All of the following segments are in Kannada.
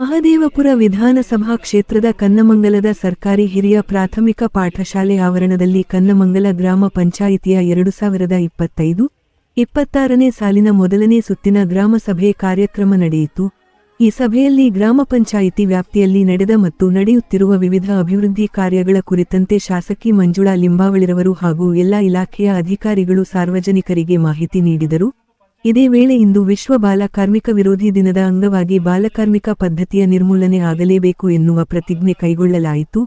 ಮಹದೇವಪುರ ವಿಧಾನಸಭಾ ಕ್ಷೇತ್ರದ ಕನ್ನಮಂಗಲದ ಸರ್ಕಾರಿ ಹಿರಿಯ ಪ್ರಾಥಮಿಕ ಪಾಠಶಾಲೆ ಆವರಣದಲ್ಲಿ ಕನ್ನಮಂಗಲ ಗ್ರಾಮ ಪಂಚಾಯಿತಿಯ ಎರಡು ಸಾವಿರದ ಇಪ್ಪತ್ತೈದು, ಇಪ್ಪತ್ತಾರನೇ ಸಾಲಿನ ಮೊದಲನೇ ಸುತ್ತಿನ ಗ್ರಾಮ ಸಭೆ ಕಾರ್ಯಕ್ರಮ ನಡೆಯಿತು. ಈ ಸಭೆಯಲ್ಲಿ ಗ್ರಾಮ ಪಂಚಾಯಿತಿ ವ್ಯಾಪ್ತಿಯಲ್ಲಿ ನಡೆದ ಮತ್ತು ನಡೆಯುತ್ತಿರುವ ವಿವಿಧ ಅಭಿವೃದ್ಧಿ ಕಾರ್ಯಗಳ ಕುರಿತಂತೆ ಶಾಸಕಿ ಮಂಜುಳಾ ಲಿಂಬಾವಳಿರವರು ಹಾಗೂ ಎಲ್ಲಾ ಇಲಾಖೆಯ ಅಧಿಕಾರಿಗಳು ಸಾರ್ವಜನಿಕರಿಗೆ ಮಾಹಿತಿ ನೀಡಿದರು. ಇದೇ ವೇಳೆ ಇಂದು ವಿಶ್ವ ಬಾಲ ಕಾರ್ಮಿಕ ವಿರೋಧಿ ದಿನದ ಅಂಗವಾಗಿ ಬಾಲಕಾರ್ಮಿಕ ಪದ್ಧತಿಯ ನಿರ್ಮೂಲನೆ ಆಗಲೇಬೇಕು ಎನ್ನುವ ಪ್ರತಿಜ್ಞೆ ಕೈಗೊಳ್ಳಲಾಯಿತು.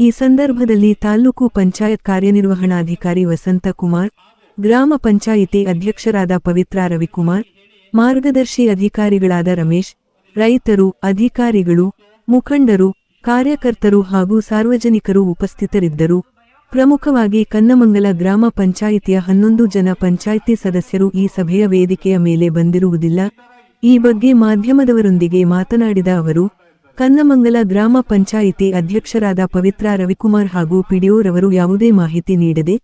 ಈ ಸಂದರ್ಭದಲ್ಲಿ ತಾಲೂಕು ಪಂಚಾಯತ್ ಕಾರ್ಯನಿರ್ವಹಣಾಧಿಕಾರಿ ವಸಂತ ಕುಮಾರ್, ಗ್ರಾಮ ಪಂಚಾಯಿತಿ ಅಧ್ಯಕ್ಷರಾದ ಪವಿತ್ರ ರವಿಕುಮಾರ್, ಮಾರ್ಗದರ್ಶಿ ಅಧಿಕಾರಿಗಳಾದ ರಮೇಶ್, ರೈತರು, ಅಧಿಕಾರಿಗಳು, ಮುಖಂಡರು, ಕಾರ್ಯಕರ್ತರು ಹಾಗೂ ಸಾರ್ವಜನಿಕರು ಉಪಸ್ಥಿತರಿದ್ದರು. ಪ್ರಮುಖವಾಗಿ ಕನ್ನಮಂಗಲ ಗ್ರಾಮ ಪಂಚಾಯಿತಿಯ ಹನ್ನೊಂದು ಜನ ಪಂಚಾಯಿತಿ ಸದಸ್ಯರು ಈ ಸಭೆಯ ವೇದಿಕೆಯ ಮೇಲೆ ಬಂದಿರುವುದಿಲ್ಲ. ಈ ಬಗ್ಗೆ ಮಾಧ್ಯಮದವರೊಂದಿಗೆ ಮಾತನಾಡಿದ ಅವರು, ಕನ್ನಮಂಗಲ ಗ್ರಾಮ ಪಂಚಾಯಿತಿ ಅಧ್ಯಕ್ಷರಾದ ಪವಿತ್ರ ರವಿಕುಮಾರ್ ಹಾಗೂ ಪಿಡಿಯೋರವರು ಯಾವುದೇ ಮಾಹಿತಿ ನೀಡದೆ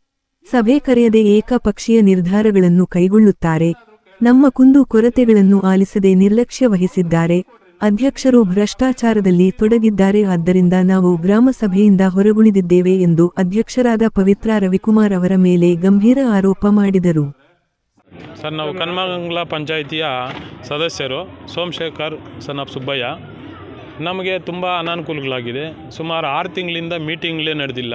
ಸಭೆ ಕರೆಯದೆ ಏಕಪಕ್ಷೀಯ ನಿರ್ಧಾರಗಳನ್ನು ಕೈಗೊಳ್ಳುತ್ತಾರೆ. ನಮ್ಮ ಕುಂದು ಕೊರತೆಗಳನ್ನು ಆಲಿಸದೆ ನಿರ್ಲಕ್ಷ್ಯ ವಹಿಸಿದ್ದಾರೆ. ಅಧ್ಯಕ್ಷರು ಭ್ರಷ್ಟಾಚಾರದಲ್ಲಿ ತೊಡಗಿದ್ದಾರೆ. ಆದ್ದರಿಂದ ನಾವು ಗ್ರಾಮ ಸಭೆಯಿಂದ ಹೊರಗುಳಿದಿದ್ದೇವೆ ಎಂದು ಅಧ್ಯಕ್ಷರಾದ ಪವಿತ್ರ ರವಿಕುಮಾರ್ ಅವರ ಮೇಲೆ ಗಂಭೀರ ಆರೋಪ ಮಾಡಿದರು. ಸರ್ ನಾವು ಕನ್ಮಂಗ್ಲ ಪಂಚಾಯಿತಿಯ ಸದಸ್ಯರು ಸೋಮಶೇಖರ್ ಸನ್ ಆಫ್ ಸುಬ್ಬಯ್ಯ. ನಮಗೆ ತುಂಬ ಅನಾನುಕೂಲಗಳಾಗಿದೆ. ಸುಮಾರು ಆರು ತಿಂಗಳಿಂದ ಮೀಟಿಂಗ್ಲೇ ನಡೆದಿಲ್ಲ.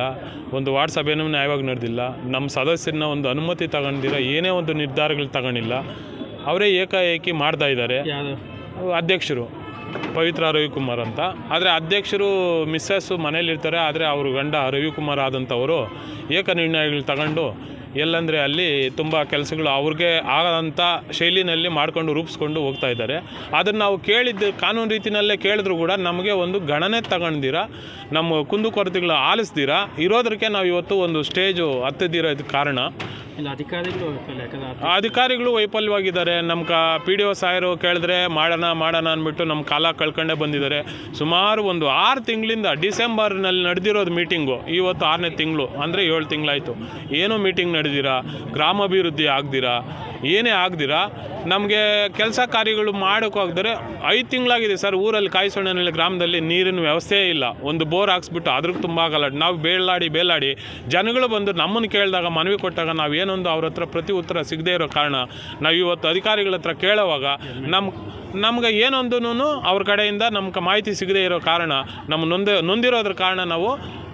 ಒಂದು ವಾರ್ಡ್ ಸಭೆನೂ ನ್ಯಾಯವಾಗಿ ನಡೆದಿಲ್ಲ. ನಮ್ಮ ಸದಸ್ಯರನ್ನ ಒಂದು ಅನುಮತಿ ತಗೊಂಡಿರ ಏನೇ ಒಂದು ನಿರ್ಧಾರಗಳು ತಗೊಂಡಿಲ್ಲ. ಅವರೇ ಏಕಾಏಕಿ ಮಾಡ್ತಾ ಇದ್ದಾರೆ. ಅಧ್ಯಕ್ಷರು. ಪವಿತ್ರ ರವಿಕುಮಾರ್ ಅಂತ. ಆದರೆ ಅಧ್ಯಕ್ಷರು ಮಿಸ್ಸಸ್ಸು ಮನೇಲಿರ್ತಾರೆ ಆದರೆ ಅವರು ಗಂಡ ರವಿಕುಮಾರ್ ಆದಂಥವರು ಏಕ ನಿರ್ಣಯಗಳು ತಗೊಂಡು ಎಲ್ಲಂದರೆ ಅಲ್ಲಿ ತುಂಬ ಕೆಲಸಗಳು ಅವ್ರಿಗೆ ಆಗದಂಥ ಶೈಲಿನಲ್ಲಿ ಮಾಡಿಕೊಂಡು ರೂಪಿಸ್ಕೊಂಡು ಹೋಗ್ತಾ ಇದ್ದಾರೆ. ಅದನ್ನು ನಾವು ಕೇಳಿದ್ದು ಕಾನೂನು ರೀತಿಯಲ್ಲೇ ಕೇಳಿದ್ರು ಕೂಡ ನಮಗೆ ಒಂದು ಗಣನೆ ತಗೊಂಡಿರ ನಮ್ಮ ಕುಂದುಕೊರತೆಗಳು ಆಲಿಸ್ದಿರ ಇರೋದಕ್ಕೆ ನಾವು ಇವತ್ತು ಒಂದು ಸ್ಟೇಜು ಹತ್ತದಿರೋದು ಕಾರಣ. ಅಧಿಕಾರಿಗಳು ಅಧಿಕಾರಿಗಳು ವೈಫಲ್ಯವಾಗಿದ್ದಾರೆ. ನಮ್ಮ ಕ ಪಿ ಡಿ ಒ ಸಾಯರು ಕೇಳಿದ್ರೆ ಮಾಡೋಣ ಮಾಡೋಣ ಅಂದ್ಬಿಟ್ಟು ನಮ್ಮ ಕಾಲ ಕಳ್ಕೊಂಡೇ ಬಂದಿದ್ದಾರೆ. ಸುಮಾರು ಒಂದು ಆರು ತಿಂಗಳಿಂದ ಡಿಸೆಂಬರ್ನಲ್ಲಿ ನಡೆದಿರೋದು ಮೀಟಿಂಗು ಇವತ್ತು ಆರನೇ ತಿಂಗಳು ಅಂದರೆ ಏಳು ತಿಂಗಳಾಯಿತು. ಏನೂ ಮೀಟಿಂಗ್ ನಡೆದಿರಾ? ಗ್ರಾಮಾಭಿವೃದ್ಧಿ ಆಗ್ದಿರಾ? ಏನೇ ಆಗ್ದಿರಾ? ನಮಗೆ ಕೆಲಸ ಕಾರ್ಯಗಳು ಮಾಡೋಕ್ಕಾಗ್ದರೆ ಐದು ತಿಂಗಳಾಗಿದೆ ಸರ್ ಊರಲ್ಲಿ ಕಾಯಿಸೋಣನಲ್ಲಿ ಗ್ರಾಮದಲ್ಲಿ ನೀರಿನ ವ್ಯವಸ್ಥೆ ಇಲ್ಲ. ಒಂದು ಬೋರ್ ಹಾಕ್ಸ್ಬಿಟ್ಟು ಅದ್ರಿಗೆ ತುಂಬ ಆಗಲ್ಲ ನಾವು ಬೇಳಾಡಿ ಬೇಲಾಡಿ ಜನಗಳು ಬಂದು ನಮ್ಮನ್ನು ಕೇಳಿದಾಗ, ಮನವಿ ಕೊಟ್ಟಾಗ ನಾವು ಏನೊಂದು ಅವ್ರ ಹತ್ರ ಪ್ರತಿ ಉತ್ತರ ಸಿಗದೇ ಇರೋ ಕಾರಣ ನಾವು ಇವತ್ತು ಅಧಿಕಾರಿಗಳ ಹತ್ರ ಕೇಳೋವಾಗ ನಮ್ಮ ನಮ್ಗೆ ಏನೊಂದೂ ಅವ್ರ ಕಡೆಯಿಂದ ನಮ್ಗೆ ಮಾಹಿತಿ ಸಿಗದೇ ಇರೋ ಕಾರಣ ನಮ್ಮ ನೊಂದ, ನೊಂದಿರೋದ್ರ ಕಾರಣ ನಾವು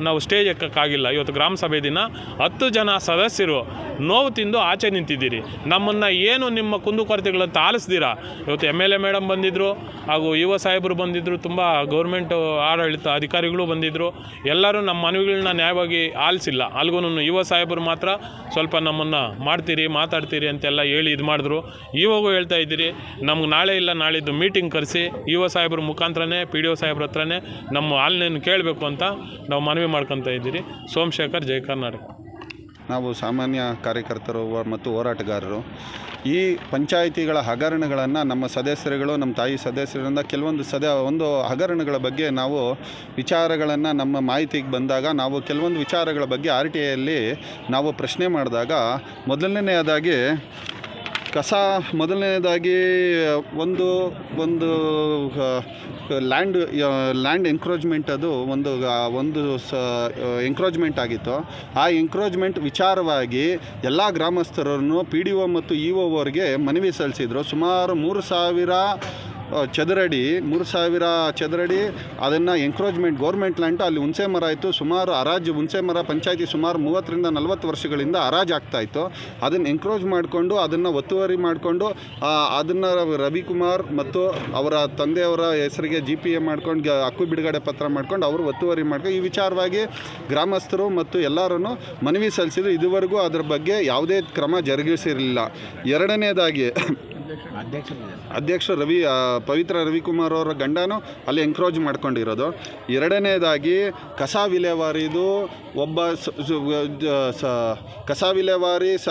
ನಾವು ಸ್ಟೇಜ್ ಎಕ್ಕಕ್ಕಾಗಿಲ್ಲ. ಇವತ್ತು ಗ್ರಾಮ ಸಭೆ ದಿನ ಹತ್ತು ಜನ ಸದಸ್ಯರು ನೋವು ತಿಂದು ಆಚೆ ನಿಂತಿದ್ದೀರಿ. ನಮ್ಮನ್ನು ಏನು ನಿಮ್ಮ ಕುಂದುಕೊರತೆಗಳಂತ ತಾಲಿಸ್ದಿರಾ ಇವತ್ತು ಎಂ ಎಲ್ ಎ ಮೇಡಮ್ ಬಂದಿದ್ದರು ಹಾಗೂ ಯುವ ಸಾಹೇಬರು ಬಂದಿದ್ದರು ತುಂಬ ಗೌರ್ಮೆಂಟ್ ಆಡಳಿತ ಅಧಿಕಾರಿಗಳು ಬಂದಿದ್ದರು ಎಲ್ಲರೂ ನಮ್ಮ ಮನವಿಗಳನ್ನ ನ್ಯಾಯವಾಗಿ ಆಲಿಸಿಲ್ಲ. ಅಲ್ಗೂ ಯುವ ಸಾಹೇಬರು ಮಾತ್ರ ಸ್ವಲ್ಪ ನಮ್ಮನ್ನು ಮಾಡ್ತೀರಿ, ಮಾತಾಡ್ತೀರಿ ಅಂತೆಲ್ಲ ಹೇಳಿ ಇದು ಮಾಡಿದ್ರು ಇವಾಗೂ ಹೇಳ್ತಾ ಇದ್ದೀರಿ, ನಮ್ಗೆ ನಾಳೆ ಇಲ್ಲ ನಾಳಿದ್ದು ಮೀಟಿಂಗ್ ಕರೆಸಿ ಯುವ ಸಾಹೇಬ್ರ ಮುಖಾಂತರನೇ, ಪಿ ಡಿ ಒ ಸಾಹೇಬ್ರ ಹತ್ರನೇ ನಮ್ಮ ಆಲ್ನೇನು ಕೇಳಬೇಕು ಅಂತ ನಾವು ಮನವಿ ಮಾಡ್ಕೊತಾ ಇದ್ದೀರಿ. ಸೋಮಶೇಖರ್, ಜೈ ಕರ್ನಾಟಕ. ನಾವು ಸಾಮಾನ್ಯ ಕಾರ್ಯಕರ್ತರು ಮತ್ತು ಹೋರಾಟಗಾರರು. ಈ ಪಂಚಾಯಿತಿಗಳ ಹಗರಣಗಳನ್ನು ನಮ್ಮ ಸದಸ್ಯರುಗಳು, ನಮ್ಮ ತಾಯಿ ಸದಸ್ಯರಿಂದ ಕೆಲವೊಂದು ಸದ, ಒಂದು ಹಗರಣಗಳ ಬಗ್ಗೆ ನಾವು ವಿಚಾರಗಳನ್ನು ನಮ್ಮ ಮಾಹಿತಿಗೆ ಬಂದಾಗ, ನಾವು ಕೆಲವೊಂದು ವಿಚಾರಗಳ ಬಗ್ಗೆ ಆರ್ ಟಿ ಐಯಲ್ಲಿ ನಾವು ಪ್ರಶ್ನೆ ಮಾಡಿದಾಗ ಮೊದಲನೇದಾಗಿ ಕಸ ಮೊದಲನೇದಾಗಿ, ಒಂದು ಒಂದು ಲ್ಯಾಂಡ್ ಲ್ಯಾಂಡ್ ಎನ್ಕ್ರೋಚ್ಮೆಂಟ್ ಅದು ಒಂದು ಒಂದು ಸ ಎನ್ಕ್ರೋಚ್ಮೆಂಟ್ ಆಗಿತ್ತು. ಆ ಎನ್ಕ್ರೋಚ್ಮೆಂಟ್ ವಿಚಾರವಾಗಿ ಎಲ್ಲ ಗ್ರಾಮಸ್ಥರನ್ನು ಪಿ ಡಿ ಒ ಮತ್ತು ಇ ಒ ಅವರಿಗೆ ಮನವಿ ಸಲ್ಲಿಸಿದ್ರು. ಸುಮಾರು ಮೂರು ಸಾವಿರ ಚದರಡಿ, ಮೂರು ಸಾವಿರ ಚದರಡಿ, ಅದನ್ನು ಎಂಕ್ರೋಚ್ಮೆಂಟ್ ಗೌರ್ಮೆಂಟ್ ಲ್ಯಾಂಡ್ ಅಲ್ಲಿ ಹುಣಸೆ ಮರ ಇತ್ತು. ಸುಮಾರು ಹರಾಜು, ಹುಣಸೆ ಮರ ಪಂಚಾಯತಿ ಸುಮಾರು ಮೂವತ್ತರಿಂದ ನಲವತ್ತು ವರ್ಷಗಳಿಂದ ಹರಾಜು ಆಗ್ತಾ ಇತ್ತು. ಅದನ್ನು ಎಂಕ್ರೋಚ್ ಮಾಡಿಕೊಂಡು, ಅದನ್ನು ಒತ್ತುವರಿ ಮಾಡಿಕೊಂಡು ಅದನ್ನು ರವಿಕುಮಾರ್ ಮತ್ತು ಅವರ ತಂದೆಯವರ ಹೆಸರಿಗೆ ಜಿ ಪಿ ಎ ಮಾಡ್ಕೊಂಡು ಹಕ್ಕು ಬಿಡುಗಡೆ ಪತ್ರ ಮಾಡ್ಕೊಂಡು ಅವರು ಒತ್ತುವರಿ ಮಾಡ್ಕೊಂಡು ಈ ವಿಚಾರವಾಗಿ ಗ್ರಾಮಸ್ಥರು ಮತ್ತು ಎಲ್ಲರೂ ಮನವಿ ಸಲ್ಲಿಸಿದ್ರು. ಇದುವರೆಗೂ ಅದರ ಬಗ್ಗೆ ಯಾವುದೇ ಕ್ರಮ ಜರುಗಿಸಿರಲಿಲ್ಲ. ಎರಡನೇದಾಗಿ ಅಧ್ಯಕ್ಷ ರವಿ ಪವಿತ್ರ ರವಿಕುಮಾರ್ ಅವರ ಗಂಡನೂ ಅಲ್ಲಿ ಎನ್ಕ್ರೋಜ್ ಮಾಡ್ಕೊಂಡಿರೋದು. ಎರಡನೇದಾಗಿ ಕಸ ವಿಲೇವಾರಿದು ಒಬ್ಬ ಕಸ ವಿಲೇವಾರಿ ಸ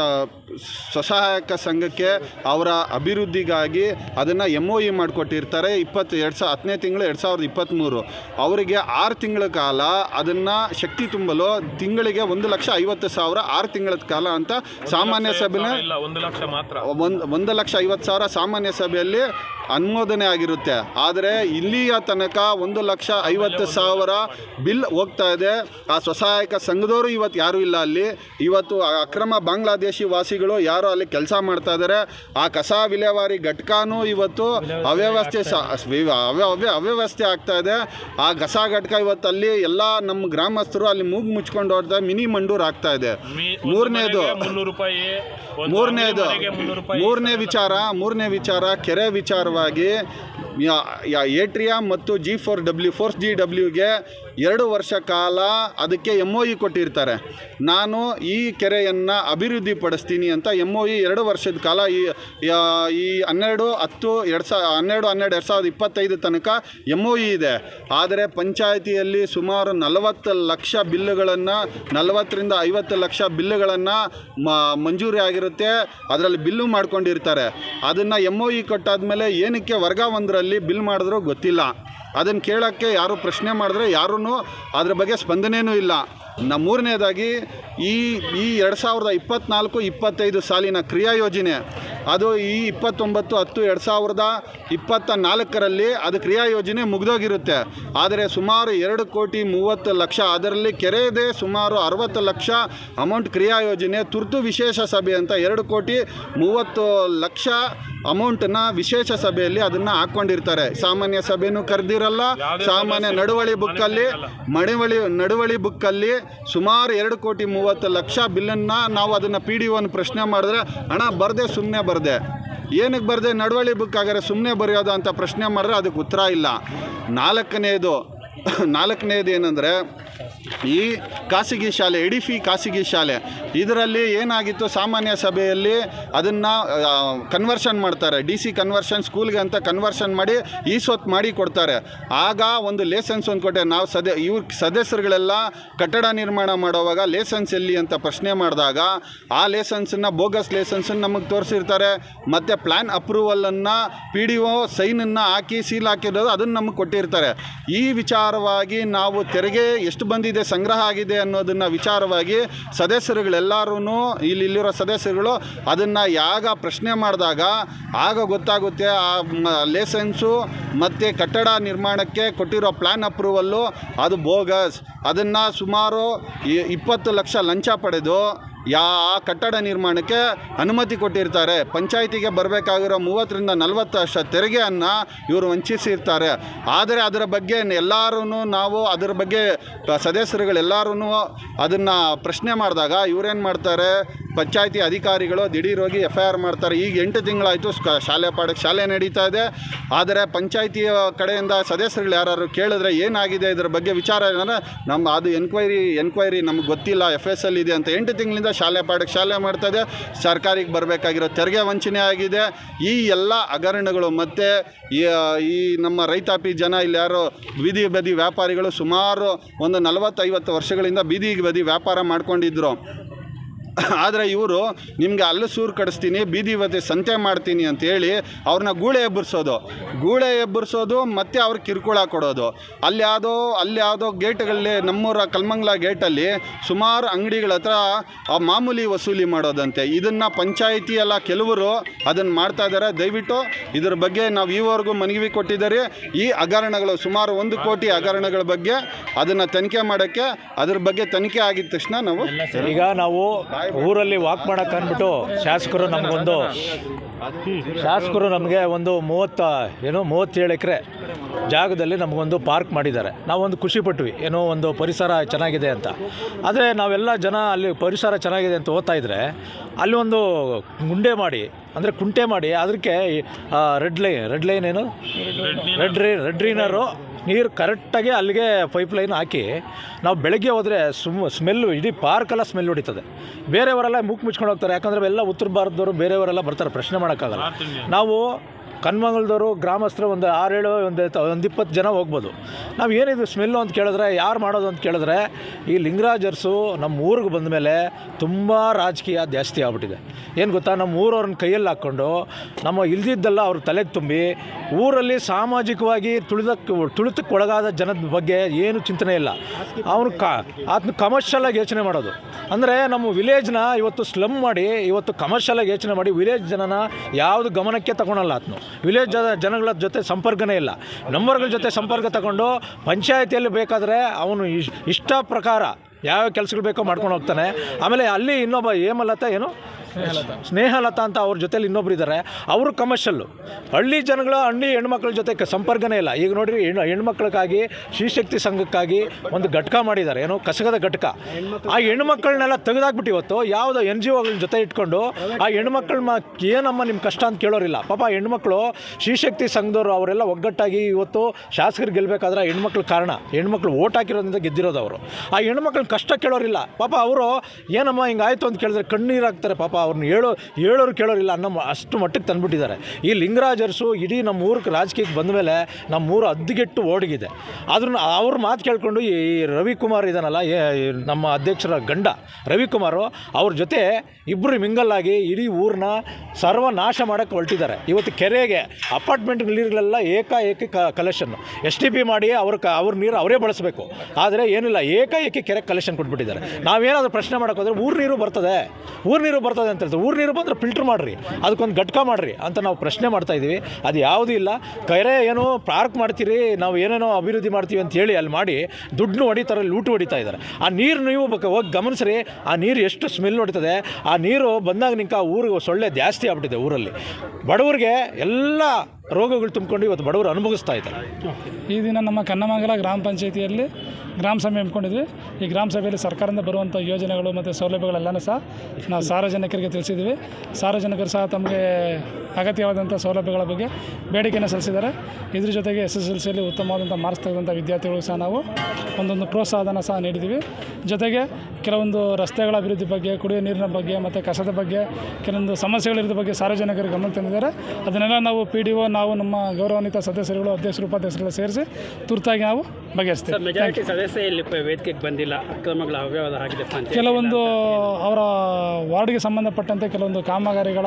ಸ್ವಸಹಾಯಕ ಸಂಘಕ್ಕೆ ಅವರ ಅಭಿವೃದ್ಧಿಗಾಗಿ ಅದನ್ನು ಎಂ ಒ ಇ ಮಾಡಿಕೊಟ್ಟಿರ್ತಾರೆ. ಇಪ್ಪತ್ತು ಎರಡು ಸಾವಿರ ಹತ್ತನೇ ತಿಂಗಳು ಎರಡು ಸಾವಿರದ ಇಪ್ಪತ್ತ್ಮೂರು ಅವರಿಗೆ ಆರು ತಿಂಗಳ ಕಾಲ ಅದನ್ನು ಶಕ್ತಿ ತುಂಬಲು ತಿಂಗಳಿಗೆ ಒಂದು ಲಕ್ಷ ಐವತ್ತು ಸಾವಿರ ಆರು ತಿಂಗಳ ಕಾಲ ಅಂತ ಸಾಮಾನ್ಯ ಸಭೆನ ಒಂದು ಲಕ್ಷ ಮಾತ್ರ. ಒಂದು ಒಂದು ಲಕ್ಷ ಐವತ್ತು ಸಾವಿರ ಸಾಮಾನ್ಯ ಸಭೆಯಲ್ಲಿ ಅನುಮೋದನೆ ಆಗಿರುತ್ತೆ. ಆದರೆ ಇಲ್ಲಿಯ ತನಕ ಒಂದು ಲಕ್ಷ ಐವತ್ತು ಸಾವಿರ ಬಿಲ್ ಹೋಗ್ತಾ ಇದೆ. ಆ ಸ್ವಸಹಾಯಕ ಸಂಘದವರು ಇವತ್ತು ಯಾರೂ ಇಲ್ಲ ಅಲ್ಲಿ. ಇವತ್ತು ಅಕ್ರಮ ಬಾಂಗ್ಲಾದೇಶಿ ವಾಸಿಗಳು ಯಾರು ಅಲ್ಲಿ ಕೆಲಸ ಮಾಡ್ತಾ ಇದ್ದಾರೆ ಆ ಕಸ ವಿಲೇವಾರಿ ಘಟಕನೂ ಇವತ್ತು ಅವ್ಯವಸ್ಥೆ ಅವ್ಯವಸ್ಥೆ ಆಗ್ತಾ ಇದೆ. ಆ ಕಸ ಘಟಕ ಇವತ್ತು ಅಲ್ಲಿ ಎಲ್ಲ ನಮ್ಮ ಗ್ರಾಮಸ್ಥರು ಅಲ್ಲಿ ಮೂಗು ಮುಚ್ಕೊಂಡು ಹೊಡ್ತಾ ಮಿನಿ ಮಂಡೂರ್ ಆಗ್ತಾ ಇದೆ. ಮೂರನೇದು. ಮೂರನೇದು. ಮೂರನೇ ವಿಚಾರ ಮೂರನೇ ವಿಚಾರ ಕೆರೆ ವಿಚಾರವಾಗಿ ಏಟ್ರಿಯಾ ಮತ್ತು G four W force G ಡಬ್ಲ್ಯೂಗೆ ಎರಡು ವರ್ಷ ಕಾಲ ಅದಕ್ಕೆ ಎಂ ಒ ಇ ಕೊಟ್ಟಿರ್ತಾರೆ. ನಾನು ಈ ಕೆರೆಯನ್ನು ಅಭಿವೃದ್ಧಿ ಪಡಿಸ್ತೀನಿ ಅಂತ ಎಂ ಒ ಇ ಎರಡು ವರ್ಷದ ಕಾಲ ಈ ಈ ಹನ್ನೆರಡು, ಹತ್ತು, ಎರಡು ಸಾವಿರ ಹನ್ನೆರಡು ಹನ್ನೆರಡು, ಎರಡು ಸಾವಿರದ ಇಪ್ಪತ್ತೈದು ತನಕ ಎಂ ಒ ಇ ಇದೆ. ಆದರೆ ಪಂಚಾಯಿತಿಯಲ್ಲಿ ಸುಮಾರು ನಲವತ್ತು ಲಕ್ಷ ಬಿಲ್ಲುಗಳನ್ನು, ನಲವತ್ತರಿಂದ ಐವತ್ತು ಲಕ್ಷ ಬಿಲ್ಲುಗಳನ್ನು ಮಂಜೂರಿ ಆಗಿರುತ್ತೆ. ಅದರಲ್ಲಿ ಬಿಲ್ಲು ಮಾಡ್ಕೊಂಡಿರ್ತಾರೆ. ಅದನ್ನು ಎಂ ಒ ಇ ಕೊಟ್ಟಾದ್ಮೇಲೆ ಏನಕ್ಕೆ ವರ್ಗ ಒಂದರಲ್ಲಿ ಬಿಲ್ ಮಾಡಿದ್ರೂ ಗೊತ್ತಿಲ್ಲ. ಅದನ್ನು ಕೇಳೋಕ್ಕೆ ಯಾರು ಪ್ರಶ್ನೆ ಮಾಡಿದ್ರೆ ಯಾರೂ ಅದ್ರ ಬಗ್ಗೆ ಸ್ಪಂದನೆಯೂ ಇಲ್ಲ. ನಮ್ಮ ಮೂರನೇದಾಗಿ ಈ ಈ ಎರಡು ಸಾವಿರದ ಇಪ್ಪತ್ತ್ನಾಲ್ಕು ಇಪ್ಪತ್ತೈದು ಸಾಲಿನ ಕ್ರಿಯಾ ಯೋಜನೆ ಅದು ಈ ಇಪ್ಪತ್ತೊಂಬತ್ತು ಹತ್ತು ಎರಡು ಸಾವಿರದ ಇಪ್ಪತ್ತ ನಾಲ್ಕರಲ್ಲಿ ಅದು ಕ್ರಿಯಾ ಯೋಜನೆ ಮುಗಿದೋಗಿರುತ್ತೆ. ಆದರೆ ಸುಮಾರು ಎರಡು ಕೋಟಿ ಮೂವತ್ತು ಲಕ್ಷ ಅದರಲ್ಲಿ ಕೆರೆಯದೇ ಸುಮಾರು ಅರವತ್ತು ಲಕ್ಷ ಅಮೌಂಟ್ ಕ್ರಿಯಾ ಯೋಜನೆ ತುರ್ತು ವಿಶೇಷ ಸಭೆ ಅಂತ ಎರಡು ಕೋಟಿ ಮೂವತ್ತು ಲಕ್ಷ ಅಮೌಂಟನ್ನು ವಿಶೇಷ ಸಭೆಯಲ್ಲಿ ಅದನ್ನು ಹಾಕ್ಕೊಂಡಿರ್ತಾರೆ. ಸಾಮಾನ್ಯ ಸಭೆನೂ ಕರೆದಿರಲ್ಲ. ಸಾಮಾನ್ಯ ನಡುವಳಿ ಬುಕ್ಕಲ್ಲಿ ಮಡಿವಳಿ ನಡುವಳಿ ಬುಕ್ಕಲ್ಲಿ ಸುಮಾರು ಎರಡು ಕೋಟಿ ಮೂವತ್ತು ಲಕ್ಷ ಬಿಲ್ಲನ್ನು ನಾವು ಅದನ್ನು ಪಿ ಡಿ ಒನ್ ಪ್ರಶ್ನೆ ಮಾಡಿದ್ರೆ ಹಣ ಬರದೆ ಸುಮ್ಮನೆ ಬರದೆ? ಏನಕ್ಕೆ ಬರದೆ? ನಡವಳಿ ಬುಕ್ ಆಗಾರೆ ಸುಮ್ಮನೆ ಬರೆಯೋದು ಅಂತ ಪ್ರಶ್ನೆ ಮಾಡಿದ್ರೆ ಅದಕ್ಕೆ ಉತ್ತರ ಇಲ್ಲ. ನಾಲ್ಕನೇದು ನಾಲ್ಕನೇದು ಏನಂದರೆ ಈ ಖಾಸಗಿ ಶಾಲೆ, ಎಡಿಫಿ ಖಾಸಗಿ ಶಾಲೆ, ಇದರಲ್ಲಿ ಏನಾಗಿತ್ತು ಸಾಮಾನ್ಯ ಸಭೆಯಲ್ಲಿ ಅದನ್ನು ಕನ್ವರ್ಷನ್ ಮಾಡ್ತಾರೆ. ಡಿ ಸಿ ಕನ್ವರ್ಷನ್ ಸ್ಕೂಲ್ಗೆ ಅಂತ ಕನ್ವರ್ಷನ್ ಮಾಡಿ, ಈ ಸ್ವತ್ತು ಮಾಡಿ ಕೊಡ್ತಾರೆ. ಆಗ ಒಂದು ಲೇಸನ್ಸ್ ಒಂದು ಕೊಟ್ಟೆ. ನಾವು ಸದ, ಇವ್ರ ಸದಸ್ಯರುಗಳೆಲ್ಲ ಕಟ್ಟಡ ನಿರ್ಮಾಣ ಮಾಡುವಾಗ ಲೇಸನ್ಸ್ ಎಲ್ಲಿ ಅಂತ ಪ್ರಶ್ನೆ ಮಾಡಿದಾಗ, ಆ ಲೇಸನ್ಸನ್ನು ಬೋಗಸ್ ಲೇಸನ್ಸನ್ನು ನಮಗೆ ತೋರಿಸಿರ್ತಾರೆ. ಮತ್ತು ಪ್ಲ್ಯಾನ್ ಅಪ್ರೂವಲನ್ನು ಪಿ ಡಿ ಒ ಸೈನನ್ನು ಹಾಕಿ ಸೀಲ್ ಹಾಕಿರೋದು ಅದನ್ನು ನಮಗೆ ಕೊಟ್ಟಿರ್ತಾರೆ. ಈ ವಿಚಾರವಾಗಿ ನಾವು ತೆರಿಗೆ ಎಷ್ಟು ಬಂದಿದೆ, ಸಂಗ್ರಹ ಆಗಿದೆ ಅನ್ನೋದನ್ನು ವಿಚಾರವಾಗಿ ಸದಸ್ಯರುಗಳೆಲ್ಲರೂ ಇಲ್ಲಿ ಇಲ್ಲಿರೋ ಸದಸ್ಯರುಗಳು ಅದನ್ನು ಯಾಗ ಪ್ರಶ್ನೆ ಮಾಡಿದಾಗ ಆಗ ಗೊತ್ತಾಗುತ್ತೆ ಆ ಲೈಸೆನ್ಸು ಮತ್ತು ಕಟ್ಟಡ ನಿರ್ಮಾಣಕ್ಕೆ ಕೊಟ್ಟಿರೋ ಪ್ಲ್ಯಾನ್ ಅಪ್ರೂವಲ್ಲು ಅದು ಬೋಗಸ್ ಅದನ್ನು ಸುಮಾರು ಇಪ್ಪತ್ತು ಲಕ್ಷ ಲಂಚ ಪಡೆದು ಯಾ ಕಟ್ಟಡ ನಿರ್ಮಾಣಕ್ಕೆ ಅನುಮತಿ ಕೊಟ್ಟಿರ್ತಾರೆ. ಪಂಚಾಯಿತಿಗೆ ಬರಬೇಕಾಗಿರೋ ಮೂವತ್ತರಿಂದ ನಲವತ್ತು ಲಕ್ಷ ತೆರಿಗೆಯನ್ನು ಇವರು ವಂಚಿಸಿರ್ತಾರೆ. ಆದರೆ ಅದರ ಬಗ್ಗೆ ಎಲ್ಲರೂ ನಾವು ಅದರ ಬಗ್ಗೆ ಸದಸ್ಯರುಗಳೆಲ್ಲರೂ ಅದನ್ನು ಪ್ರಶ್ನೆ ಮಾಡಿದಾಗ ಇವರೇನು ಮಾಡ್ತಾರೆ? ಪಂಚಾಯಿತಿ ಅಧಿಕಾರಿಗಳು ದಿಢೀರ್ ಹೋಗಿ ಎಫ್ ಐ ಆರ್ ಮಾಡ್ತಾರೆ. ಈಗ ಎಂಟು ತಿಂಗಳಾಯಿತು ಶಾಲೆ ಪಾಡಕ್ಕೆ ಶಾಲೆ ನಡೀತಾ ಇದೆ. ಆದರೆ ಪಂಚಾಯಿತಿಯ ಕಡೆಯಿಂದ ಸದಸ್ಯರುಗಳು ಯಾರು ಕೇಳಿದ್ರೆ ಏನಾಗಿದೆ ಇದರ ಬಗ್ಗೆ ವಿಚಾರ ಏನಂದರೆ, ನಮ್ಮ ಅದು ಎನ್ಕ್ವೈರಿ ಎನ್ಕ್ವೈರಿ ನಮ್ಗೆ ಗೊತ್ತಿಲ್ಲ ಎಫ್ ಎಸ್ ಎಲ್ ಇದೆ ಅಂತ. ಎಂಟು ತಿಂಗಳಿಂದ ಶಾಲೆ ಪಾಡಕ್ಕೆ ಶಾಲೆ ಮಾಡ್ತಾ ಇದೆ. ಸರ್ಕಾರಿಗೆ ಬರಬೇಕಾಗಿರೋ ತೆರಿಗೆ ವಂಚನೆ ಆಗಿದೆ. ಈ ಎಲ್ಲ ಹಗರಣಗಳು ಮತ್ತು ಈ ನಮ್ಮ ರೈತಾಪಿ ಜನ ಇಲ್ಲಿ ಯಾರು ಬೀದಿ ಬದಿ ವ್ಯಾಪಾರಿಗಳು ಸುಮಾರು ಒಂದು ನಲವತ್ತೈವತ್ತು ವರ್ಷಗಳಿಂದ ಬೀದಿ ಬದಿ ವ್ಯಾಪಾರ ಮಾಡ್ಕೊಂಡಿದ್ರು. ಆದರೆ ಇವರು ನಿಮಗೆ ಅಲ್ಲೂ ಸೂರು ಕಡಿಸ್ತೀನಿ, ಬೀದಿ ಬದಿ ಸಂತೆ ಮಾಡ್ತೀನಿ ಅಂತ ಹೇಳಿ ಅವ್ರನ್ನ ಗೂಳೆ ಎಬ್ಬರಿಸೋದು. ಗೂಳೆ ಎಬ್ಬರಿಸೋದು ಮತ್ತು ಅವ್ರ ಕಿರುಕುಳ ಕೊಡೋದು. ಅಲ್ಲಿ ಯಾವುದೋ ಅಲ್ಲಿ ಯಾವುದೋ ಗೇಟ್ಗಳಲ್ಲಿ ನಮ್ಮೂರ ಕಲ್ಮಂಗ್ಲ ಗೇಟಲ್ಲಿ ಸುಮಾರು ಅಂಗಡಿಗಳ ಹತ್ರ ಮಾಮೂಲಿ ವಸೂಲಿ ಮಾಡೋದಂತೆ. ಇದನ್ನು ಪಂಚಾಯಿತಿ ಎಲ್ಲ ಕೆಲವರು ಅದನ್ನು ಮಾಡ್ತಾ ಇದ್ದಾರೆ ದಯವಿಟ್ಟು ಇದ್ರ ಬಗ್ಗೆ ನಾವು ಈವರೆಗೂ ಮನವಿ ಕೊಟ್ಟಿದ್ದಾರೆ. ಈ ಹಗರಣಗಳು ಸುಮಾರು ಒಂದು ಕೋಟಿ ಹಗರಣಗಳ ಬಗ್ಗೆ ಅದನ್ನು ತನಿಖೆ ಮಾಡೋಕ್ಕೆ ಅದ್ರ ಬಗ್ಗೆ ತನಿಖೆ ಆಗಿದ ತಕ್ಷಣ ನಾವು ಈಗ ನಾವು ಊರಲ್ಲಿ ವಾಕ್ ಮಾಡಕ್ಕೆ ಅಂದ್ಬಿಟ್ಟು ಶಾಸಕರು ನಮಗೊಂದು ಶಾಸಕರು ನಮಗೆ ಒಂದು ಮೂವತ್ತ ಏನೋ ಮೂವತ್ತೇಳು ಎಕರೆ ಜಾಗದಲ್ಲಿ ನಮಗೊಂದು ಪಾರ್ಕ್ ಮಾಡಿದ್ದಾರೆ. ನಾವೊಂದು ಖುಷಿಪಟ್ವಿ ಏನೋ ಒಂದು ಪರಿಸರ ಚೆನ್ನಾಗಿದೆ ಅಂತ. ಆದರೆ ನಾವೆಲ್ಲ ಜನ ಅಲ್ಲಿ ಪರಿಸರ ಚೆನ್ನಾಗಿದೆ ಅಂತ ಓದ್ತಾ ಇದ್ದರೆ ಅಲ್ಲಿ ಒಂದು ಗುಂಡೆ ಮಾಡಿ ಅಂದರೆ ಕುಂಟೆ ಮಾಡಿ ಅದಕ್ಕೆ ರೆಡ್ ಲೈನ್ ರೆಡ್ ಲೈನ್ ಏನು? ರೆಡ್ ರೀ ರೆಡ್ ರೈನರು ನೀರು ಕರೆಕ್ಟಾಗಿ ಅಲ್ಲಿಗೆ ಪೈಪ್ ಲೈನ್ ಹಾಕಿ ನಾವು ಬೆಳಗ್ಗೆ ಹೋದರೆ ಸುಮ್ ಸ್ಮೆಲ್ಲು ಇಡೀ ಪಾರ್ಕೆಲ್ಲ ಸ್ಮೆಲ್ ಹೊಡಿತದೆ. ಬೇರೆಯವರೆಲ್ಲ ಮುಕ್ ಮುಚ್ಕೊಂಡು ಹೋಗ್ತಾರೆ. ಯಾಕಂದರೆ ಎಲ್ಲ ಉತ್ತರ ಭಾರತದವರು ಬೇರೆಯವರೆಲ್ಲ ಬರ್ತಾರೆ. ಪ್ರಶ್ನೆ ಮಾಡೋಕ್ಕಾಗಲ್ಲ. ನಾವು ಕನ್ಮಂಗಲದವರು ಗ್ರಾಮಸ್ಥರು ಒಂದು ಆರೇಳು, ಒಂದು ಒಂದು ಇಪ್ಪತ್ತು ಜನ ಹೋಗ್ಬೋದು. ನಾವು ಏನಿದು ಸ್ಮೆಲ್ಲು ಅಂತ ಕೇಳಿದ್ರೆ, ಯಾರು ಮಾಡೋದು ಅಂತ ಕೇಳಿದ್ರೆ, ಈ ಲಿಂಗರಾಜರ್ಸು ನಮ್ಮ ಊರಿಗೆ ಬಂದ ಮೇಲೆ ತುಂಬ ರಾಜಕೀಯ ಜಾಸ್ತಿ ಆಗ್ಬಿಟ್ಟಿದೆ. ಏನು ಗೊತ್ತಾ ನಮ್ಮ ಊರವ್ರನ್ನ ಕೈಯಲ್ಲಿ ಹಾಕ್ಕೊಂಡು, ನಮ್ಮ ಇಲ್ದಿದ್ದೆಲ್ಲ ಅವ್ರ ತಲೆಗೆ ತುಂಬಿ, ಊರಲ್ಲಿ ಸಾಮಾಜಿಕವಾಗಿ ತುಳಿದಕ್ಕೆ ತುಳಿತಕ್ಕೆ ಒಳಗಾದ ಜನದ ಬಗ್ಗೆ ಏನು ಚಿಂತನೆ ಇಲ್ಲ. ಅವನು ಕ, ಆತನ ಕಮರ್ಷಿಯಲಾಗಿ ಯೋಚನೆ ಮಾಡೋದು. ಅಂದರೆ ನಮ್ಮ ವಿಲೇಜ್ನ ಇವತ್ತು ಸ್ಲಮ್ ಮಾಡಿ, ಇವತ್ತು ಕಮರ್ಷಿಯಲಾಗಿ ಯೋಚನೆ ಮಾಡಿ, ವಿಲೇಜ್ ಜನನ ಯಾವುದು ಗಮನಕ್ಕೆ ತಗೊಳಲ್ಲ ಆತನು. ವಿಲೇಜ್ ಜನ ಜನಗಳ ಜೊತೆ ಸಂಪರ್ಕನೇ ಇಲ್ಲ. ನಂಬರ್ಗಳ ಜೊತೆ ಸಂಪರ್ಕ ತಗೊಂಡು ಪಂಚಾಯತಿಯಲ್ಲಿ ಬೇಕಾದರೆ ಅವನು ಇಷ್ಟ ಪ್ರಕಾರ ಯಾವ ಕೆಲಸಗಳು ಬೇಕೋ ಮಾಡ್ಕೊಂಡು ಹೋಗ್ತಾನೆ. ಆಮೇಲೆ ಅಲ್ಲಿ ಇನ್ನೊಬ್ಬ ಹೇಮಲತ ಏನು? ಸ್ನೇಹಲತಾ. ಅಂತ ಅವ್ರ ಜೊತೆಲಿ ಇನ್ನೊಬ್ರು ಇದ್ದಾರೆ ಅವರು ಕಮರ್ಷಲ್ಲು ಹಳ್ಳಿ ಜನಗಳ ಹಳ್ಳಿ ಹೆಣ್ಮಕ್ಳ ಜೊತೆ ಸಂಪರ್ಕನೇ ಇಲ್ಲ. ಈಗ ನೋಡಿರಿ ಹೆಣ್ಣು ಹೆಣ್ಮಕ್ಳಿಗಾಗಿ ಶ್ರೀಶಕ್ತಿ ಸಂಘಕ್ಕಾಗಿ ಒಂದು ಘಟಕ ಮಾಡಿದ್ದಾರೆ. ಏನೋ ಕಸಗದ ಘಟಕ. ಆ ಹೆಣ್ಮಕ್ಳನ್ನೆಲ್ಲ ತೆಗೆದಾಕ್ಬಿಟ್ಟು ಇವತ್ತು ಯಾವುದೋ ಎನ್ ಜಿ ಒಗಳ ಜೊತೆ ಇಟ್ಕೊಂಡು ಆ ಹೆಣ್ಮಕ್ಳ ಏನಮ್ಮ ನಿಮ್ಮ ಕಷ್ಟ ಅಂತ ಕೇಳೋರಿಲ್ಲ. ಪಾಪ ಹೆಣ್ಮಕ್ಳು ಶ್ರೀಶಕ್ತಿ ಸಂಘದವರು ಅವರೆಲ್ಲ ಒಗ್ಗಟ್ಟಾಗಿ ಇವತ್ತು ಶಾಸಕರು ಗೆಲ್ಲಬೇಕಾದ್ರೆ ಹೆಣ್ಮಕ್ಳ ಕಾರಣ. ಹೆಣ್ಮಕ್ಳು ಓಟ್ ಹಾಕಿರೋದ್ರಿಂದ ಗೆದ್ದಿರೋದು ಅವರು. ಆ ಹೆಣ್ಮಕ್ಳನ್ನ ಕಷ್ಟ ಕೇಳೋರಿಲ್ಲ. ಪಾಪ ಅವರು, ಏನಮ್ಮ ಹಿಂಗಾಯ್ತು ಅಂತ ಕೇಳಿದ್ರೆ ಕಣ್ಣೀರು ಹಾಕ್ತಾರೆ ಪಾಪ ಅವ್ರನ್ನ ಹೇಳೋ ಹೇಳೋರು ಕೇಳೋರಿಲ್ಲ ಅನ್ನೋ ಅಷ್ಟು ಮಟ್ಟಕ್ಕೆ ತಂದುಬಿಟ್ಟಿದ್ದಾರೆ. ಈ ಲಿಂಗರಾಜರ್ಸು ಇಡೀ ನಮ್ಮ ಊರಿಗೆ ರಾಜಕೀಯಕ್ಕೆ ಬಂದ ಮೇಲೆ ನಮ್ಮ ಊರು ಅದ್ದುಗೆಟ್ಟು ಓಡಗಿದೆ. ಅದನ್ನ ಅವ್ರ ಮಾತು ಕೇಳ್ಕೊಂಡು ಈ ರವಿಕುಮಾರ್ ಇದಾನಲ್ಲ, ಏ- ನಮ್ಮ ಅಧ್ಯಕ್ಷರ ಗಂಡ ರವಿಕುಮಾರು ಅವ್ರ ಜೊತೆ ಇಬ್ಬರು ಮಿಂಗಲ್ಲಾಗಿ ಇಡೀ ಊರನ್ನ ಸರ್ವನಾಶ ಮಾಡೋಕ್ಕೆ ಹೊರಟಿದ್ದಾರೆ. ಇವತ್ತು ಕೆರೆಗೆ ಅಪಾರ್ಟ್ಮೆಂಟ್ ನೀರುಗಳೆಲ್ಲ ಏಕಾಏಕಿ ಕ ಕಲೆಕ್ಷನ್ನು ಎಸ್ ಟಿ ಪಿ ಮಾಡಿ ಅವ್ರ ಕ, ಅವ್ರ ನೀರು ಅವರೇ ಬಳಸಬೇಕು. ಆದರೆ ಏನಿಲ್ಲ, ಏಕಾಏಕಿ ಕೆರೆ ಕಲೆಕ್ಷನ್ ಕೊಟ್ಬಿಟ್ಟಿದ್ದಾರೆ. ನಾವೇನಾದರೂ ಪ್ರಶ್ನೆ ಮಾಡೋಕ್ಕೋದ್ರೆ ಊರು ನೀರು ಬರ್ತದೆ. ಊರು ನೀರು ಬರ್ತದೆ ಅಂತ ಹೇಳ್ತಾರೆ. ಊರು ನೀರು ಬಂದರೆ ಫಿಲ್ಟ್ರ್ ಮಾಡಿರಿ. ಅದಕ್ಕೊಂದು ಘಟಕ ಮಾಡಿರಿ ಅಂತ ನಾವು ಪ್ರಶ್ನೆ ಮಾಡ್ತಾ ಇದ್ದೀವಿ. ಅದು ಯಾವುದೂ ಇಲ್ಲ. ಕೈರೆ ಏನೋ ಪಾರ್ಕ್ ಮಾಡ್ತೀರಿ, ನಾವು ಏನೇನೋ ಅಭಿವೃದ್ಧಿ ಮಾಡ್ತೀವಿ ಅಂತ ಹೇಳಿ ಅಲ್ಲಿ ಮಾಡಿ ದುಡ್ಡು ಹೊಡಿತಾರೆ, ಲೂಟು ಹೊಡಿತಾ ಇದ್ದಾರೆ. ಆ ನೀರು ನೀವು ಹೋಗಿ ಗಮನಿಸ್ರಿ, ಆ ನೀರು ಎಷ್ಟು ಸ್ಮೆಲ್ ಹೊಡಿತದೆ ಆ ನೀರು ಬಂದಾಗ ನಿಂಕ ಆ ಊರಿಗೆ ಸೊಳ್ಳೆ ಜಾಸ್ತಿ ಆಗ್ಬಿಟ್ಟಿದೆ ಊರಲ್ಲಿ. ಬಡವರಿಗೆ ಎಲ್ಲ ರೋಗಗಳು ತುಂಬಿಕೊಂಡು ಇವತ್ತು ಬಡವರು ಅನುಭವಿಸ್ತಾ ಇದ್ದಾರೆ. ಈ ದಿನ ನಮ್ಮ ಕನ್ನಮಂಗಲ ಗ್ರಾಮ ಪಂಚಾಯಿತಿಯಲ್ಲಿ ಗ್ರಾಮ ಸಭೆ ಹಮ್ಮಿಕೊಂಡಿದ್ವಿ. ಈ ಗ್ರಾಮ ಸಭೆಯಲ್ಲಿ ಸರ್ಕಾರದಿಂದ ಬರುವಂಥ ಯೋಜನೆಗಳು ಮತ್ತು ಸೌಲಭ್ಯಗಳೆಲ್ಲನೂ ಸಹ ನಾವು ಸಾರ್ವಜನಿಕರಿಗೆ ತಿಳಿಸಿದ್ವಿ. ಸಾರ್ವಜನಿಕರು ಸಹ ತಮಗೆ ಅಗತ್ಯವಾದಂಥ ಸೌಲಭ್ಯಗಳ ಬಗ್ಗೆ ಬೇಡಿಕೆಯನ್ನು ಸಲ್ಲಿಸಿದ್ದಾರೆ. ಇದ್ರ ಜೊತೆಗೆ ಎಸ್ ಎಸ್ ಎಲ್ ಸಿಯಲ್ಲಿ ಉತ್ತಮವಾದಂಥ ಮಾರ್ಕ್ಸ್ ತೆಗೆದಂಥ ವಿದ್ಯಾರ್ಥಿಗಳಿಗೂ ಸಹ ನಾವು ಒಂದೊಂದು ಪ್ರೋತ್ಸಾಹನ ಸಹ ನೀಡಿದ್ದೀವಿ ಜೊತೆಗೆ ಕೆಲವೊಂದು ರಸ್ತೆಗಳ ಅಭಿವೃದ್ಧಿ ಬಗ್ಗೆ, ಕುಡಿಯುವ ನೀರಿನ ಬಗ್ಗೆ ಮತ್ತು ಕಸದ ಬಗ್ಗೆ, ಕೆಲವೊಂದು ಸಮಸ್ಯೆಗಳಿರೋದ್ರ ಬಗ್ಗೆ ಸಾರ್ವಜನಿಕರಿಗೆ ಗಮನ ತಂದಿದ್ದಾರೆ. ಅದನ್ನೆಲ್ಲ ನಾವು ಪಿ ಡಿ ಒ ನಾವು ನಮ್ಮ ಗೌರವಾನ್ವಿತ ಸದಸ್ಯರುಗಳು ಅಧ್ಯಕ್ಷರು ಉಪಾಧ್ಯಕ್ಷರುಗಳು ಸೇರಿಸಿ ತುರ್ತಾಗಿ ನಾವು ಬಗೆಹರಿಸ್ತೇವೆ. ಮೆಜಾರಿಟಿ ಸದಸ್ಯ ಇಲ್ಲಿ ವೇದಿಕೆಗೆ ಬಂದಿಲ್ಲ. ಅಕ್ರಮಗಳ ಅವ್ಯವಹಾರ ಆಗಿದೆ ಕೆಲವೊಂದು ಅವರ ವಾರ್ಡ್ಗೆ ಸಂಬಂಧಪಟ್ಟಂತೆ ಕೆಲವೊಂದು ಕಾಮಗಾರಿಗಳ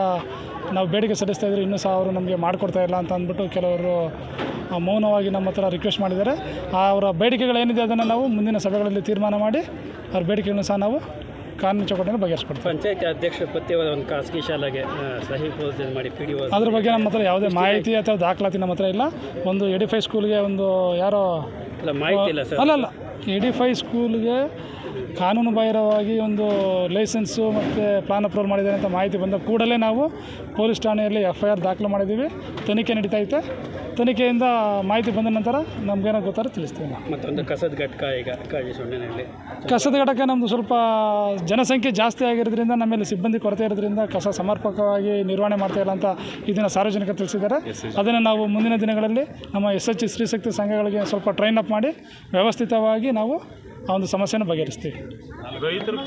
ನಾವು ಬೇಡಿಕೆ ಸಲ್ಲಿಸ್ತಾ ಇದ್ರೆ ಇನ್ನೂ ಸಹ ಅವರು ನಮಗೆ ಮಾಡಿಕೊಡ್ತಾ ಇಲ್ಲ ಅಂತ ಅಂದ್ಬಿಟ್ಟು ಕೆಲವರು ಮೌನವಾಗಿ ನಮ್ಮ ಹತ್ರ ರಿಕ್ವೆಸ್ಟ್ ಮಾಡಿದ್ದಾರೆ. ಆ ಅವರ ಬೇಡಿಕೆಗಳೇನಿದೆ ಅದನ್ನು ನಾವು ಮುಂದಿನ ಸಭೆಗಳಲ್ಲಿ ತೀರ್ಮಾನ ಮಾಡಿ ಅವ್ರ ಬೇಡಿಕೆಗಳನ್ನು ಸಹ ನಾವು ಕಾನೂನು ಚೌಕಟ್ಟಿನ ಬಗೆಹರಿಸ್ಕೊಡ್ತೀವಿ ಪಂಚಾಯತಿ ಅಧ್ಯಕ್ಷ ಪ್ರತ್ಯೇಕವಾದ ಒಂದು ಖಾಸಗಿ ಶಾಲೆಗೆ ಸಹಿ ಮಾಡಿ ಪಿ ಡಿ ಅದ್ರ ಬಗ್ಗೆ ನಮ್ಮ ಹತ್ರ ಯಾವುದೇ ಮಾಹಿತಿ ಅಥವಾ ದಾಖಲಾತಿ ನಮ್ಮ ಹತ್ರ ಇಲ್ಲ. ಒಂದು ಎಡಿಫೈ ಸ್ಕೂಲ್ಗೆ ಒಂದು ಯಾರೋ ಇಲ್ಲ ಮಾಹಿತಿ ಇಲ್ಲ ಸರ್. ಅಲ್ಲ ಅಲ್ಲ. ಎಡಿಫೈ ಸ್ಕೂಲ್ಗೆ ಕಾನೂನು ಬಾಹಿರವಾಗಿ ಒಂದು ಲೈಸೆನ್ಸು ಮತ್ತು ಪ್ಲಾನ್ ಅಪ್ರೂವಲ್ ಮಾಡಿದ್ದಾರೆ ಅಂತ ಮಾಹಿತಿ ಬಂದ ಕೂಡಲೇ ನಾವು ಪೊಲೀಸ್ ಠಾಣೆಯಲ್ಲಿ ಎಫ್ ಐ ಆರ್ ದಾಖಲು ಮಾಡಿದ್ದೀವಿ. ತನಿಖೆ ನಡೀತಾ ಐತೆ ತನಿಖೆಯಿಂದ ಮಾಹಿತಿ ಬಂದ ನಂತರ ನಮಗೇನೋ ಗೊತ್ತಾದ್ರೆ ತಿಳಿಸ್ತೀವಿ ನಾವು. ಮತ್ತೊಂದು ಕಸದ ಘಟಕ ಈಗ ಸೊನ್ನೆನಲ್ಲಿ ಕಸದ ಘಟಕ ನಮ್ಮದು ಸ್ವಲ್ಪ ಜನಸಂಖ್ಯೆ ಜಾಸ್ತಿ ಆಗಿರೋದ್ರಿಂದ ನಮ್ಮಲ್ಲಿ ಸಿಬ್ಬಂದಿ ಕೊರತೆ ಇರೋದ್ರಿಂದ ಕಸ ಸಮರ್ಪಕವಾಗಿ ನಿರ್ವಹಣೆ ಮಾಡ್ತಾ ಇಲ್ಲ ಅಂತ ಇದನ್ನು ಸಾರ್ವಜನಿಕರು ತಿಳಿಸಿದ್ದಾರೆ. ಅದನ್ನು ನಾವು ಮುಂದಿನ ದಿನಗಳಲ್ಲಿ ನಮ್ಮ ಎಸ್ ಎಚ್ ಸ್ತ್ರೀಶಕ್ತಿ ಸಂಘಗಳಿಗೆ ಸ್ವಲ್ಪ ಟ್ರೈನ್ ಅಪ್ ಮಾಡಿ ವ್ಯವಸ್ಥಿತವಾಗಿ ನಾವು ಆ ಒಂದು ಸಮಸ್ಯೆನ ಬಗೆಹರಿಸ್ತೀವಿ. ರೈತರು